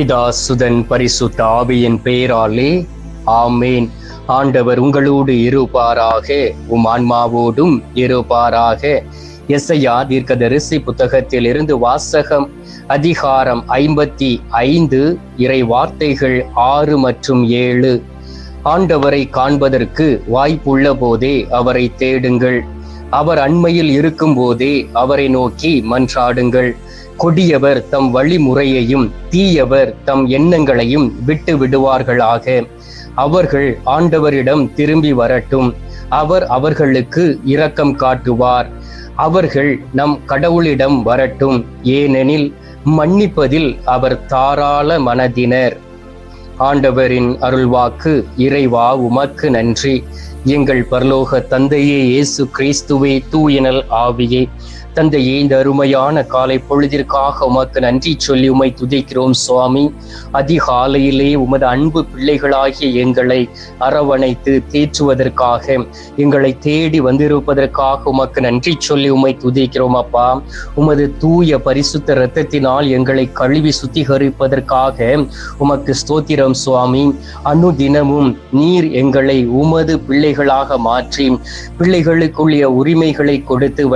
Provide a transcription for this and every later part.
பிதா சுதன் பரிசுத்த ஆவியின் பெயராலே ஆமேன். ஆண்டவர் உங்களோடு இருப்பாராக உம் ஆன்மாவோடும் இருப்பாராக. எஸ்ஐயா தீர்க்கதரிசி புத்தகத்தில் இருந்து வாசகம் அதிகாரம் ஐம்பத்தி ஐந்து இறை வார்த்தைகள் ஆறு மற்றும் ஏழு. ஆண்டவரை காண்பதற்கு வாய்ப்புள்ள போதே அவரை தேடுங்கள். அவர் அண்மையில் இருக்கும் போதே அவரை நோக்கி மன்றாடுங்கள். கொடியவர் தம் வழிமுறையையும் தீயவர் தம் எண்ணங்களையும் விட்டு விடுவார்களாக. அவர்கள் ஆண்டவரிடம் திரும்பி வரட்டும். அவர் அவர்களுக்கு இரக்கம் காட்டுவார். அவர்கள் நம் கடவுளிடம் வரட்டும். ஏனெனில் மன்னிப்பதில் அவர் தாராள மனதினர். ஆண்டவரின் அருள்வாக்கு இறைவா உமக்கு நன்றி. எங்கள் பரலோக தந்தையே இயேசு கிறிஸ்துவே தூயனல் ஆவியே. தந்தையே இந்த அருமையான காலை பொழுதிற்காக உமக்கு நன்றி சொல்லி உமை துதிக்கிறோம் சுவாமி. அதிகாலையிலே உமது அன்பு பிள்ளைகளாகிய எங்களை அரவணைத்து தேற்றுவதற்காக எங்களை தேடி வந்திருப்பதற்காக உமக்கு நன்றி சொல்லி உமை துதிக்கிறோம் அப்பா. உமது தூய பரிசுத்த இரத்தத்தினால் எங்களை கழுவி சுத்திகரிப்பதற்காக உமக்கு ஸ்தோத்திரம் சுவாமி. அனு தினமும் நீர் எங்களை உமது பிள்ளைகளாக மாற்றி பிள்ளைகளுக்குள்ள உரிமைகளை கொடுத்து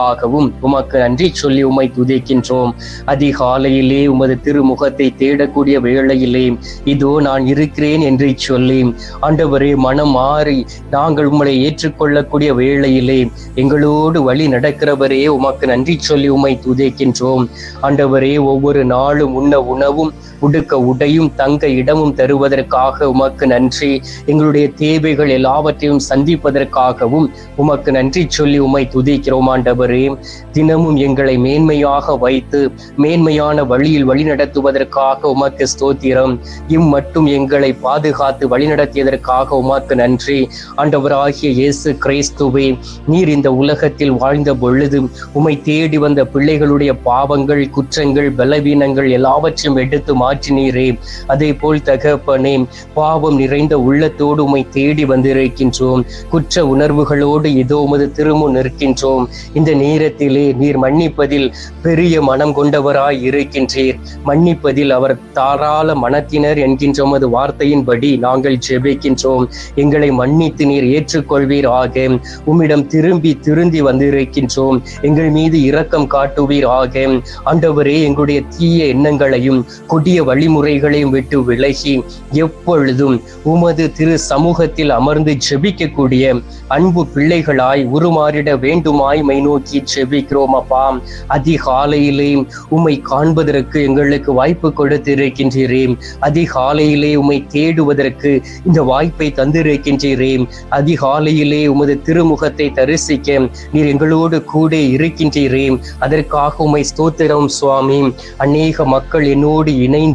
உமக்காகவும் உமக்கு நன்றி சொல்லி உமை துதிக்கின்றோம். அதிகாலையிலே உமது திருமுகத்தை தேடக்கூடிய வேளையிலே இதோ நான் இருக்கிறேன் என்று சொல்லி ஆண்டவரே மனம் மாறி நாங்கள் உங்களை ஏற்றுக்கொள்ளக்கூடிய வேளையிலே எங்களோடு வழி நடக்கிறவரே உமக்கு நன்றி சொல்லி உமை துதிக்கின்றோம். ஆண்டவரே ஒவ்வொரு நாளும் உண்ண உணவும் உடுக்க உடையும் தங்க இடமும் தருவதற்காக உமக்கு நன்றி. எங்களுடைய தேவைகள் எல்லாவற்றையும் சந்திப்பதற்காகவும் உமக்கு நன்றி சொல்லி உமை துதிக்கிறோம் ஆண்டவரே. தினமும் எங்களை மேன்மையாக வைத்து மேன்மையான வழியில் வழிநடத்துவதற்காக உமக்கு ஸ்தோத்திரம். இம் மட்டும் எங்களை பாதுகாத்து வழிநடத்தியதற்காக உமக்கு நன்றி. ஆண்டவராகிய இயேசு கிறிஸ்துவே நீர் இந்த உலகத்தில் வாழ்ந்த பொழுது உமை தேடி வந்த பிள்ளைகளுடைய பாவங்கள் குற்றங்கள் பலவீனங்கள் எல்லாவற்றையும் எடுத்து மாற்றினீரே அதே போல் தகப்பனே பாவம் நிறைந்த உள்ளத்தோடு உமை தேடி வந்திருக்கின்றோம். குற்ற உணர்வுகளோடு இதோ உமது திருமுன் நிற்கின்றோம். இந்த நேரத்திலே நீர் மன்னிப்பதில் பெரிய மனம் கொண்டவராய் இருக்கின்றீர். மன்னிப்பதில் அவர் தாராள மனத்தினர் என்கின்ற உமது வார்த்தையின்படி நாங்கள் ஜெபிக்கின்றோம். எங்களை மன்னித்து நீர் ஏற்றுக்கொள்வீர் ஆக. உம்மிடம் திரும்பி திருந்தி வந்திருக்கின்றோம். எங்கள் மீது இரக்கம் காட்டுவீர் ஆக. ஆண்டவரே எங்களுடைய தீய எண்ணங்களையும் கொடிய வழிமுறைகளையும் விட்டு விலகி எப்பொழுதும் உமது திரு சமூகத்தில் அமர்ந்து ஜெபிக்கக்கூடிய அன்பு பிள்ளைகளாய் உருமாறிட வேண்டுமாய் மை நோக்கி ஜெபிக்கிறோம் அப்பா. அதிகாலையிலே உம்மை காண்பதற்கு எங்களுக்கு வாய்ப்பு கொடுத்திருக்கின்றீரே. அதிகாலையிலே உம்மை தேடுவதற்கு இந்த வாய்ப்பை தந்திருக்கின்றீரே. அதிகாலையிலே உமது திருமுகத்தை தரிசிக்க நீர் எங்களோடு கூட இருக்கின்றீரே. அதற்காக உம்மை ஸ்தோத்திரம் சுவாமி. அநேக மக்கள் என்னோடு இணைந்து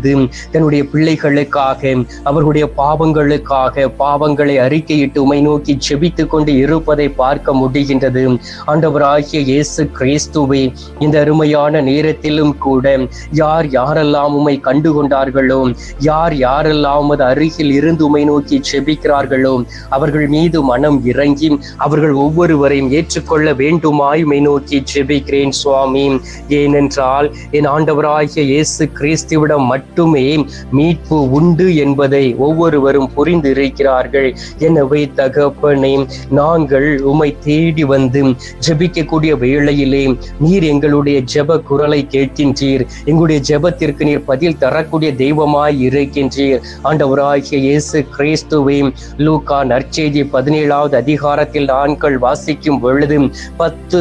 தன்னுடைய பிள்ளைகளுக்காக அவர்களுடைய பாவங்களுக்காக பாவங்களை அறிக்கையிட்டு உமை நோக்கி செபித்து கொண்டு இருப்பதை பார்க்க முடிகின்றது. ஆண்டவராகிய இயேசு கிறிஸ்துவை இந்த அருமையான நேரத்திலும் கூட யார் யாரெல்லாம் உமை கண்டு கொண்டார்களோ யார் யாரெல்லாம் உமது அருகில் இருந்து உமை நோக்கி செபிக்கிறார்களோ அவர்கள் மீது மனம் இறங்கி அவர்கள் ஒவ்வொருவரையும் ஏற்றுக்கொள்ள வேண்டுமாய் உமை நோக்கி செபிக்கிறேன் சுவாமி. ஏனென்றால் என் ஆண்டவராகிய இயேசு கிறிஸ்துவிடம் மட்டுமே மட்டுமே மீட்பு உண்டு என்பதை ஒவ்வொருவரும் புரிந்து இருக்கிறார்கள் எனவே தகப்பனே நாங்கள் உம்மை தேடி வந்து ஜெபிக்கக்கூடிய வேளையிலே நீர் எங்களுடைய ஜெப குரலை கேட்கின்றீர். எங்களுடைய ஜெபத்திற்கு நீர் பதில் தரக்கூடிய தெய்வமாய் இருக்கின்றீர். ஆண்டவராகிய இயேசு கிறிஸ்துவையும் லூகா நற்செய்தி பதினேழாவது அதிகாரத்தில் ஆண்கள் வாசிக்கும் பொழுது பத்து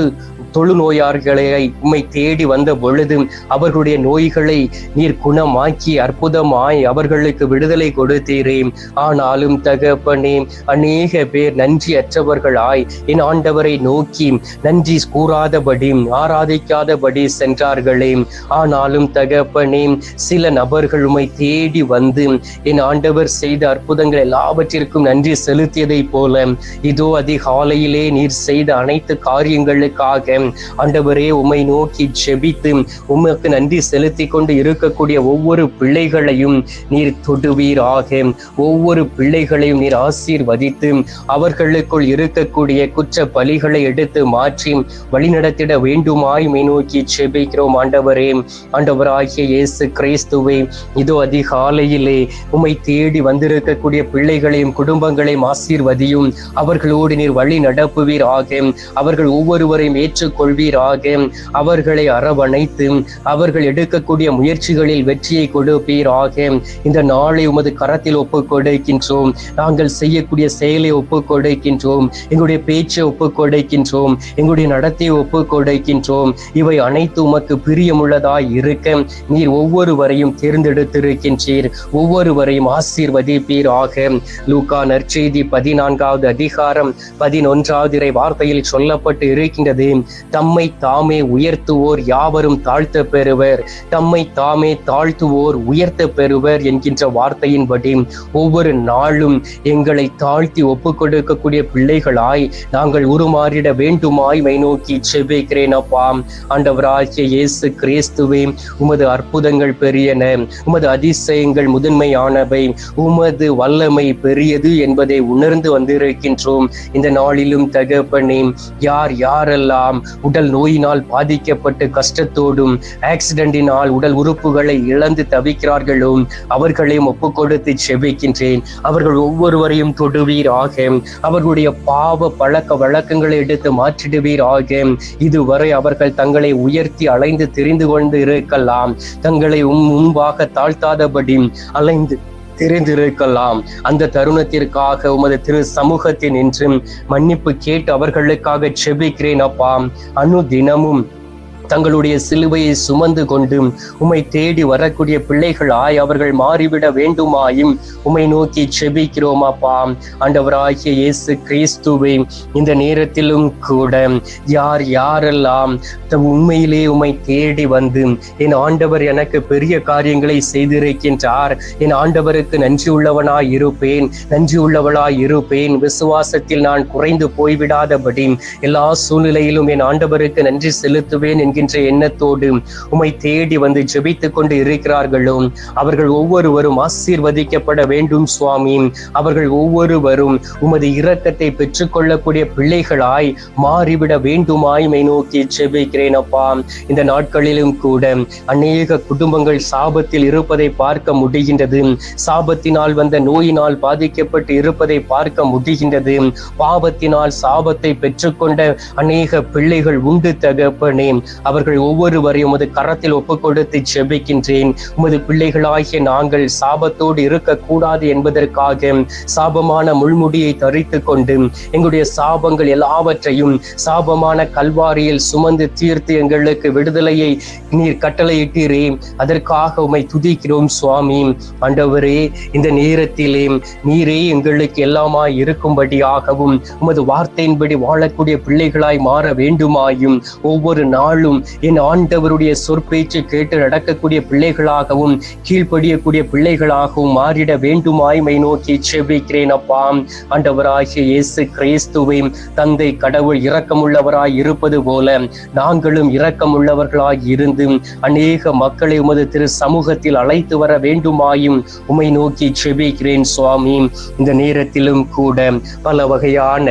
தொழுநோயாளர்களை உம்மை தேடி வந்த பொழுது அவர்களுடைய நோய்களை நீர் குணமாக்கி அற்புதமாய் அவர்களுக்கு விடுதலை கொடுத்தீரே. ஆனாலும் தகப்பனே அநேக பேர் நன்றி அற்றவர்களாய் என் ஆண்டவரை நோக்கி நன்றி கூறாதபடி ஆராதிக்காதபடி சென்றார்களே. ஆனாலும் தகப்பனே சில நபர்கள் உம்மை தேடி வந்து என் ஆண்டவர் செய்த அற்புதங்கள் எல்லாவற்றிற்கும் நன்றி செலுத்தியதை போல இதோ அதிகாலையிலே நீர் செய்த அனைத்து காரியங்களுக்காக ஆண்டவரே உமை நோக்கி ஜெபித்து உமக்கு நன்றி செலுத்தி கொண்டு இருக்கக்கூடிய ஒவ்வொரு பிள்ளைகளையும் நீர் தொடுவீராக. ஒவ்வொரு பிள்ளைகளையும் நீர் ஆசீர்வதித்து அவர்களுக்குள் இருக்கக்கூடிய குற்ற பலிகளை எடுத்து மாற்றி வழிநடத்திட வேண்டுமாய் மை நோக்கி செபிக்கிறோம் ஆண்டவரே. ஆண்டவராகிய இயேசு கிறிஸ்துவை இதோ அதிகாலையிலே உமை தேடி வந்திருக்கக்கூடிய பிள்ளைகளையும் குடும்பங்களையும் ஆசீர்வதியும். அவர்களோடு நீர் வழி நடப்புவீர் ஆக அவர்கள் ஒவ்வொருவரையும் ஏற்று கொள்வீராக. அவர்களை அரவணைத்து அவர்கள் எடுக்கக்கூடிய முயற்சிகளில் வெற்றியை கொடுப்பீராக. இந்த நாளை உமது கரத்தில் ஒப்புக் கொடுக்கின்றோம் நாங்கள் செய்யக்கூடிய செயலை ஒப்புக் கொடுக்கின்றோம் எங்களுடைய பேச்சை ஒப்புக் கொடுக்கின்றோம் எங்களுடைய நடத்தையை ஒப்புக் கொடுக்கின்றோம் இவை அனைத்து உமக்கு பிரியமுள்ளதாய் இருக்க நீர் ஒவ்வொருவரையும் தேர்ந்தெடுத்திருக்கின்றீர். ஒவ்வொருவரையும் ஆசீர்வதிப்பீராக. லூகா நற்செய்தி பதினான்காவது அதிகாரம் பதினொன்றாவது இறை வார்த்தையில் சொல்லப்பட்டு இருக்கின்றது. தம்மை தாமே உயர்த்துவோர் யாவரும் தாழ்த்த பெறுவர். தம்மை தாமே தாழ்த்துவோர் உயர்த்த பெறுவர் என்கின்ற வார்த்தையின்படி ஒவ்வொரு நாளும் எங்களை தாழ்த்தி ஒப்பு கொடுக்கக்கூடிய பிள்ளைகளாய் நாங்கள் உருமாறிட வேண்டுமாய் மை நோக்கி செபிக்கிறேன் அப்பா. ஆண்டவராகிய இயேசு கிறிஸ்துவே உமது அற்புதங்கள் பெரியன உமது அதிசயங்கள் முதன்மையானவை உமது வல்லமை பெரியது என்பதை உணர்ந்து வந்திருக்கின்றோம். இந்த நாளிலும் தகப்பனே யார் யாரெல்லாம் உடல் நோயினால் பாதிக்கப்பட்டு கஷ்டத்தோடும் ஆக்சிடென்டினால் உடல் உறுப்புகளை இழந்து தவிக்கிறார்களோ அவர்களையும் ஒப்பு கொடுத்து செபிக்கின்றேன். அவர்கள் ஒவ்வொருவரையும் தொடுவீராக. அவர்களுடைய பாவ பழக்க வழக்கங்களை எடுத்து மாற்றிடுவீராக. இதுவரை அவர்கள் தங்களை உயர்த்தி அலைந்து தெரிந்து கொண்டு இருக்கலாம். தங்களை உம் முன்பாக தாழ்த்தாதபடி அலைந்து தெரிந்திருக்கலாம். அந்த தருணத்திற்காக உமது திரு சமூகத்தில் நின்று மன்னிப்பு கேட்டு அவர்களுக்காக செபிக்கிறேன் அப்பா. அனு தினமும் தங்களுடைய சிலுவையை சுமந்து கொண்டு உம்மை தேடி வரக்கூடிய பிள்ளைகளாய் அவர்கள் மாறிவிட வேண்டுமாயும் உம்மை நோக்கி செபிக்கிறோம் அப்பா. ஆண்டவராகிய இயேசு கிறிஸ்துவை இந்த நேரத்திலும் கூட யார் யாரெல்லாம் உண்மையிலே உமை தேடி வந்து என் ஆண்டவர் எனக்கு பெரிய காரியங்களை செய்திருக்கின்றார் என் ஆண்டவருக்கு நன்றி உள்ளவனாய் இருப்பேன் நன்றி உள்ளவளாய் இருப்பேன் விசுவாசத்தில் நான் குறைந்து போய்விடாதபடி எல்லா சூழ்நிலையிலும் என் ஆண்டவருக்கு நன்றி செலுத்துவேன் என்கின்ற எண்ணத்தோடு உமை தேடி வந்து ஜெபித்துக் கொண்டு இருக்கிறார்களோ அவர்கள் ஒவ்வொருவரும் ஆசீர்வதிக்கப்பட வேண்டும் சுவாமி. அவர்கள் ஒவ்வொருவரும் உமது இரக்கத்தை பெற்றுக்கொள்ளக்கூடிய பிள்ளைகளாய் மாறிவிட வேண்டுமாய் மை நோக்கி ஜெபிக்கிறேன் அப்பா. இந்த நாட்களிலும் கூட அநேக குடும்பங்கள் சாபத்தில் இருப்பதை பார்க்க முடிகின்றது. சாபத்தினால் வந்த நோயினால் பாதிக்கப்பட்டு இருப்பதை பார்க்க முடிகின்றது. பாவத்தினால் சாபத்தை பெற்றுக்கொண்ட அநேக பிள்ளைகள் உண்டு தகப்பனே. அவர்கள் ஒவ்வொருவரையும் உமது கரத்தில் ஒப்புக்கொடுத்து செபிக்கின்றேன் உமது பிள்ளைகளாகிய நாங்கள் சாபத்தோடு இருக்கக்கூடாது என்பதற்காக சாபமான முள்முடியை தரித்து கொண்டு எங்களுடைய சாபங்கள் எல்லாவற்றையும் சாபமான கல்வாரியில் சுமந்து தீர்த்து எங்களுக்கு விடுதலையை நீர் கட்டளையிட்டீரே. அதற்காக உமை துதிக்கிறோம் சுவாமி. ஆண்டவரே இந்த நேரத்திலே நீரே எங்களுக்கு எல்லாமாய் இருக்கும்படியாகவும் உமது வார்த்தையின்படி வாழக்கூடிய பிள்ளைகளாய் மாற வேண்டுமாயும் ஒவ்வொரு நாளும் என் ஆண்டவருடைய சொற்பேச்சு கேட்டு நடக்கக்கூடிய பிள்ளைகளாகவும் கீழ்ப்படியக்கூடிய பிள்ளைகளாகவும் மாறிட வேண்டுமாய்மை நோக்கி செவிக்கிறேன் அப்பா. ஆண்டவராகிய இயேசு கிறிஸ்துவை தந்தை கடவுள் இரக்கமுள்ளவராய் இருப்பது போல நாங்களும் இரக்கமுள்ளவர்களாய் இருந்து அநேக மக்களை உமது திரு சமூகத்தில் அழைத்து வர வேண்டுமாயும் உமை நோக்கி செபிக்கிறேன் சுவாமி. இந்த நேரத்திலும் கூட பல வகையான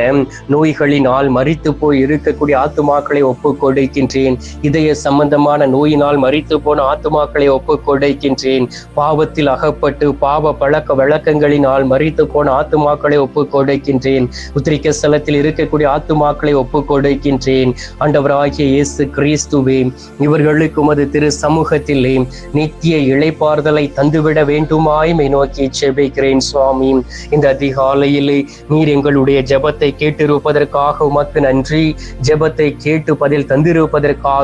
நோய்களினால் மறித்து போய் இருக்கக்கூடிய ஆத்துமாக்களை ஒப்புக் கொடுக்கின்றேன் இதய சம்பந்தமான நோயினால் மறித்து போன ஆத்மாக்களை ஒப்புக் கொடுக்கின்றேன். பாவத்தில் அகப்பட்டு பாவ பழக்க வழக்கங்களினால் மறித்து போன ஆத்மாக்களை ஒப்புக் கொடுக்கின்றேன். உத்திரிக்க ஸ்தலத்தில் இருக்கக்கூடிய ஆத்மாக்களை ஒப்புக் கொடுக்கின்றேன். ஆண்டவராகிய இயேசு கிறிஸ்துவே இவர்களுக்கு உமது திரு சமூகத்திலே நித்திய இழைப்பார்தலை தந்துவிட வேண்டுமாய் மை நோக்கி செபிக்கிறேன் சுவாமி. இந்த அதிகாலையிலே நீர் எங்களுடைய ஜபத்தை கேட்டிருப்பதற்காக உமக்கு நன்றி. ஜபத்தை கேட்டு பதில் தந்திருப்பதற்காக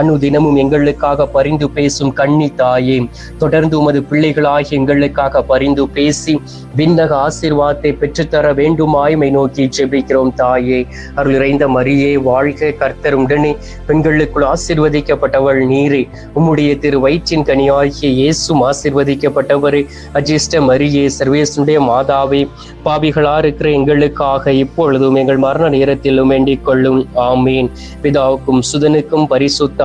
அனுதினமும் எங்களுக்காக பரிந்து பேசும் கண்ணி தாயே தொடர்ந்து உமது பிள்ளைகளாகி எங்களுக்காக பரிந்து பேசி விண்ணக ஆசீர்வாதத்தை பெற்றுத்தர வேண்டுமாய்மை நோக்கி செபிக்கிறோம் தாயே. அருள் இறைந்த மரியே வாழ்க கர்த்தர் உடனே பெண்களுக்குள் ஆசிர்வதிக்கப்பட்டவள் நீரே. உம்முடைய திரு வயிற்றின் கனியாகிய இயேசும் ஆசிர்வதிக்கப்பட்டவரு. அஜிஷ்ட மரியே சர்வேசுடைய மாதாவே பாவிகளா இருக்கிற எங்களுக்காக இப்பொழுதும் எங்கள் மரண நேரத்திலும் வேண்டிக் கொள்ளும். ஆமீன். பிதாவுக்கும் சுதனுக்கும் பரிசுத்த